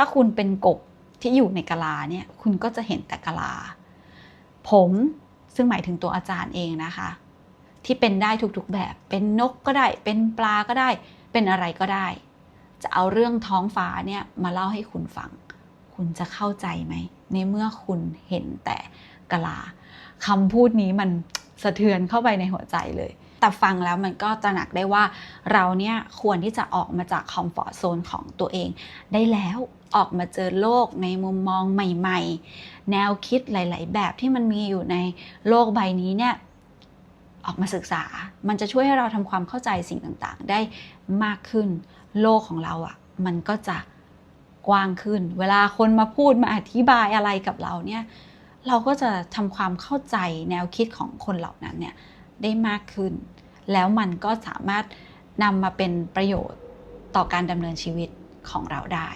ถ้าคุณเป็นกบที่อยู่ในกะลาเนี่ย คุณก็จะเห็นแต่กะลา ผมซึ่งหมายถึงตัวอาจารย์เองนะคะ ที่เป็นได้ทุกๆแบบ เป็นนกก็ได้ เป็นปลาก็ได้ เป็นอะไรก็ได้ จะเอาเรื่องท้องฟ้าเนี่ยมาเล่าให้คุณฟัง คุณจะเข้าใจไหม ในเมื่อคุณเห็นแต่กะลาคำพูดนี้มันสะเทือนเข้าไปในหัวใจเลย แต่ฟังแล้วมันก็ตระหนักได้ว่าเราเนี่ยควรที่จะออกมาจากคอมฟอร์ทโซนของตัวเอง ได้แล้วออกมาเจอโลกในมุมมองใหม่ ๆ แนวคิดหลาย ๆ แบบที่มันมีอยู่ในโลกใบนี้เนี่ยออกมาศึกษา มันจะช่วยให้เราทำความเข้าใจสิ่งต่างๆ ได้มากขึ้น โลกของเราอะ่ะ มันก็จะกว้างขึ้น เวลาคนมาพูดมาอธิบายอะไรกับเราเนี่ย เราก็จะทำความเข้าใจแนวคิดของคนเหล่านั้นเนี่ย ได้มากขึ้น แล้วมันก็สามารถนำมาเป็นประโยชน์ต่อการดำเนินชีวิตของเราได้